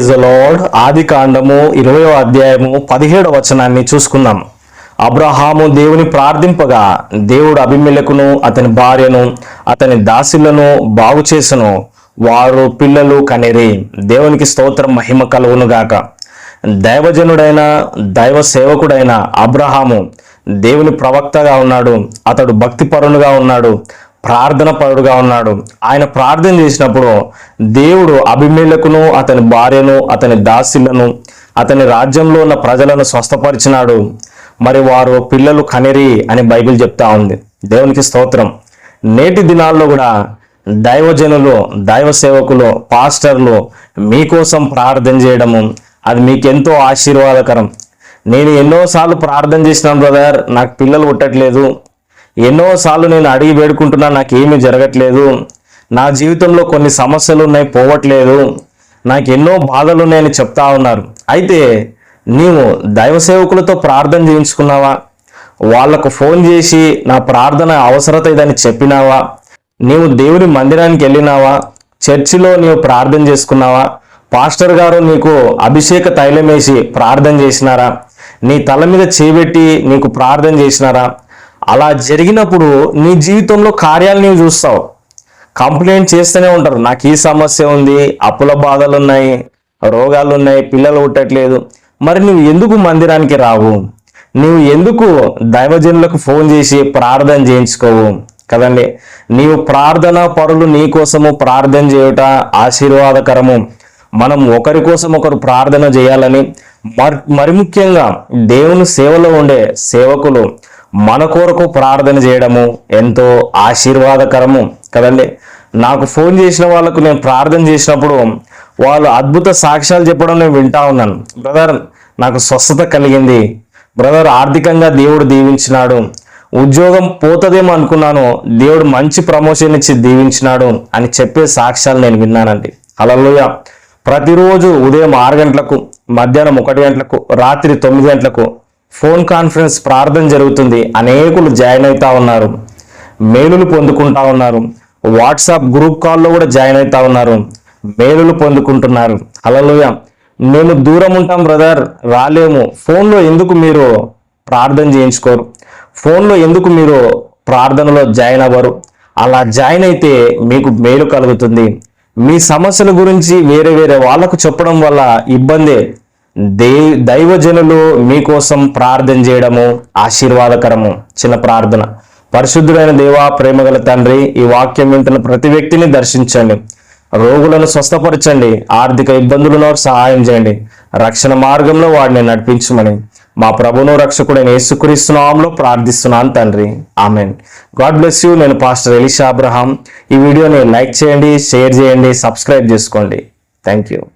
Lord ఆది కాండము ఇరవయో అధ్యాయము పదిహేడవ వచనాన్ని చూసుకుందాం. అబ్రహాము దేవుని ప్రార్థింపగా దేవుడు అభిమిలకును అతని భార్యను అతని దాసులను బాగు చేసను. వారు పిల్లలు కనిరి. దేవునికి స్తోత్రం మహిమ కలుగునుగాక దైవజనుడైన దైవ సేవకుడైన అబ్రహాము దేవుని ప్రవక్తగా ఉన్నాడు. అతడు భక్తిపరునుగా ఉన్నాడు. ప్రార్థన పరుడుగా ఉన్నాడు. ఆయన ప్రార్థన చేసినప్పుడు దేవుడు అభిమేలకును అతని భార్యను అతని దాసిలను అతని రాజ్యంలో ఉన్న ప్రజలను స్వస్థపరిచినాడు. మరి వారు పిల్లలు కనిరి అని బైబిల్ చెప్తా ఉంది. దేవునికి స్తోత్రం. నేటి దినాల్లో కూడా దైవజనులు దైవ సేవకులు పాస్టర్లు మీకోసం ప్రార్థన చేయడము అది మీకెంతో ఆశీర్వాదకరం. నేను ఎన్నోసార్లు ప్రార్థన చేసినాను బ్రదర్. నాకు పిల్లలు పుట్టట్లేదు. ఎన్నోసార్లు నేను అడిగి వేడుకుంటున్నా నాకు ఏమీ జరగట్లేదు. నా జీవితంలో కొన్ని సమస్యలు ఉన్నాయి పోవట్లేదు. నాకు ఎన్నో బాధలు ఉన్నాయని చెప్తా ఉన్నారు. అయితే నీవు దైవ సేవకులతో ప్రార్థన చేయించుకున్నావా? వాళ్ళకు ఫోన్ చేసి నా ప్రార్థన అవసరత ఇదని చెప్పినావా? నీవు దేవుని మందిరానికి వెళ్ళినావా? చర్చిలో నీవు ప్రార్థన చేసుకున్నావా? పాస్టర్ గారు నీకు అభిషేక తైలం వేసి ప్రార్థన చేసినారా? నీ తల మీద చేపెట్టి నీకు ప్రార్థన చేసినారా? అలా జరిగినప్పుడు నీ జీవితంలో కార్యాలు నీవు చూస్తావు. కంప్లైంట్ చేస్తూనే ఉంటారు. నాకు ఈ సమస్య ఉంది అప్పుల బాధలు ఉన్నాయి రోగాలు ఉన్నాయి పిల్లలు పుట్టట్లేదు. మరి నువ్వు ఎందుకు మందిరానికి రావు? నువ్వు ఎందుకు దైవజనులకు ఫోన్ చేసి ప్రార్థన చేయించుకోవు? కదండి నీవు ప్రార్థన పరులు నీ కోసము ప్రార్థన చేయుట ఆశీర్వాదకరము. మనం ఒకరి కోసం ఒకరు ప్రార్థన చేయాలని మరి మరి ముఖ్యంగా దేవుని సేవలో ఉండే సేవకులు మన కొరకు ప్రార్థన చేయడము ఎంతో ఆశీర్వాదకరము కదండి. నాకు ఫోన్ చేసిన వాళ్ళకు నేను ప్రార్థన చేసినప్పుడు వాళ్ళు అద్భుత సాక్ష్యాలు చెప్పడం నేను వింటా ఉన్నాను. బ్రదర్ నాకు స్వస్థత కలిగింది. బ్రదర్ ఆర్థికంగా దేవుడు దీవించినాడు. ఉద్యోగం పోతుందేమో అనుకున్నాను. దేవుడు మంచి ప్రమోషన్ ఇచ్చి దీవించినాడు అని చెప్పే సాక్ష్యాలు నేను విన్నానండి. అలలోయ ప్రతిరోజు ఉదయం ఆరు గంటలకు మధ్యాహ్నం ఒకటి గంటలకు రాత్రి తొమ్మిది గంటలకు ఫోన్ కాన్ఫరెన్స్ ప్రార్థన జరుగుతుంది. అనేకులు జాయిన్ అవుతా ఉన్నారు. మేలులు పొందుకుంటా ఉన్నారు. వాట్సాప్ గ్రూప్ కాల్లో కూడా జాయిన్ అవుతా ఉన్నారు. మేలులు పొందుకుంటున్నారు. హల్లెలూయా. మేము దూరం ఉంటాం బ్రదర్. రాలేము. ఫోన్లో ఎందుకు మీరు ప్రార్థన చేయించుకోరు? ఫోన్లో ఎందుకు మీరు ప్రార్థనలో జాయిన్ అవ్వరు? అలా జాయిన్ అయితే మీకు మేలు కలుగుతుంది. మీ సమస్యల గురించి వేరే వేరే వాళ్ళకు చెప్పడం వల్ల ఇబ్బందే. దే దైవజనులు మీకోసం ప్రార్థన చేయడము ఆశీర్వాదకరము. చిన్న ప్రార్థన. పరిశుద్ధుడైన దేవా ప్రేమగల తండ్రి ఈ వాక్యం వింటున్న ప్రతి వ్యక్తిని దర్శించండి. రోగులను స్వస్థపరచండి. ఆర్థిక ఇబ్బందులను సహాయం చేయండి. రక్షణ మార్గంలో వాడిని నడిపించమని మా ప్రభును రక్షకుడైన యేసుక్రీస్తునామంలో ప్రార్థిస్తున్నాను తండ్రి. ఆమెన్. God bless you. నేను పాస్టర్ ఎలిషా అబ్రహాం. ఈ వీడియోని లైక్ చేయండి షేర్ చేయండి సబ్స్క్రైబ్ చేసుకోండి. Thank you